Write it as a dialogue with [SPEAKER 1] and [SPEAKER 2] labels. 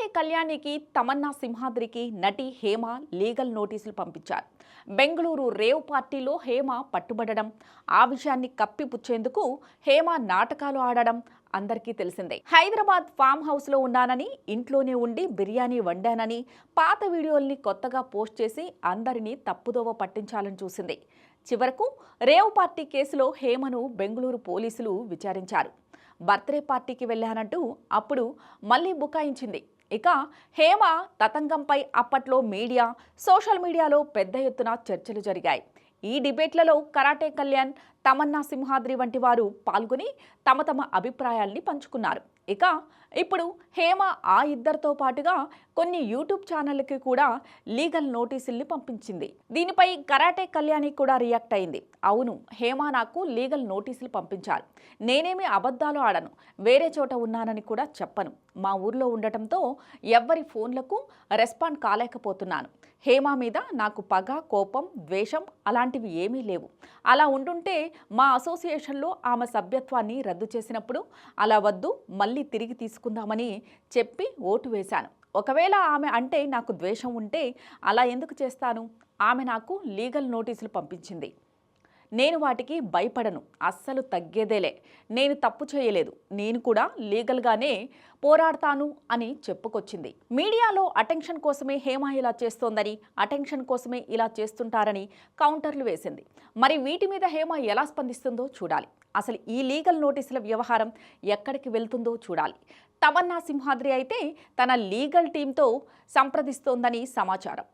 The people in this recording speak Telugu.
[SPEAKER 1] నటి కళ్యాణికి తమన్నా సింహాద్రికి నటి హేమ లీగల్ నోటీసులు పంపించారు. బెంగళూరు రేవ్ పార్టీలో హేమ పట్టుబడడం ఆ విషయాన్ని కప్పిపుచ్చేందుకు హేమ నాటకాలు ఆడడం అందరికీ తెలిసిందే. హైదరాబాద్ ఫామ్ హౌస్లో ఉన్నానని ఇంట్లోనే ఉండి బిర్యానీ వండానని పాత వీడియోల్ని కొత్తగా పోస్ట్ చేసి అందరినీ తప్పుదోవ పట్టించాలని చూసింది. చివరకు రేవ్ పార్టీ కేసులో హేమను బెంగళూరు పోలీసులు విచారించారు. బర్త్డే పార్టీకి వెళ్ళానంటూ అప్పుడు మళ్ళీ బుకాయించింది. ఇక హేమ తతంగంపై అప్పట్లో మీడియా సోషల్ మీడియాలో పెద్ద ఎత్తున చర్చలు జరిగాయి. ఈ డిబేట్లలో కరాటే కళ్యాణ్ తమన్నా సింహాద్రి వంటి వారు పాల్గొని తమ తమ అభిప్రాయాల్ని పంచుకున్నారు. ఇక ఇప్పుడు హేమ ఆ ఇద్దరితో పాటుగా కొన్ని యూట్యూబ్ ఛానళ్ళకి కూడా లీగల్ నోటీసుల్ని పంపించింది. దీనిపై కరాటే కళ్యాణి కూడా రియాక్ట్ అయింది. అవును హేమ నాకు లీగల్ నోటీసులు పంపించారు. నేనేమి అబద్ధాలు ఆడను వేరే చోట ఉన్నానని కూడా చెప్పను. మా ఊర్లో ఉండటంతో ఎవ్వరి ఫోన్లకు రెస్పాండ్ కాలేకపోతున్నాను. హేమ మీద నాకు పగ కోపం ద్వేషం అలాంటివి ఏమీ లేవు. అలా ఉండుంటే మా అసోసియేషన్లో ఆమె సభ్యత్వాన్ని రద్దు చేసినప్పుడు అలా వద్దు మళ్ళీ తిరిగి తీసుకుందామని చెప్పి ఓటు వేశాను. ఒకవేళ ఆమె అంటే నాకు ద్వేషం ఉంటే అలా ఎందుకు చేస్తాను? ఆమె నాకు లీగల్ నోటీసులు పంపించింది. నేను వాటికి భయపడను అస్సలు తగ్గేదేలే. నేను తప్పు చేయలేదు నేను కూడా లీగల్గానే పోరాడతాను అని చెప్పుకొచ్చింది. మీడియాలో అటెన్షన్ కోసమే హేమ ఇలా చేస్తోందని అటెన్షన్ కోసమే ఇలా చేస్తుంటారని కౌంటర్లు వేసింది. మరి వీటి మీద హేమ ఎలా స్పందిస్తుందో చూడాలి. అసలు ఈ లీగల్ నోటీసుల వ్యవహారం ఎక్కడికి వెళ్తుందో చూడాలి. తమన్నా సింహాద్రి అయితే తన లీగల్ టీంతో సంప్రదిస్తోందని సమాచారం.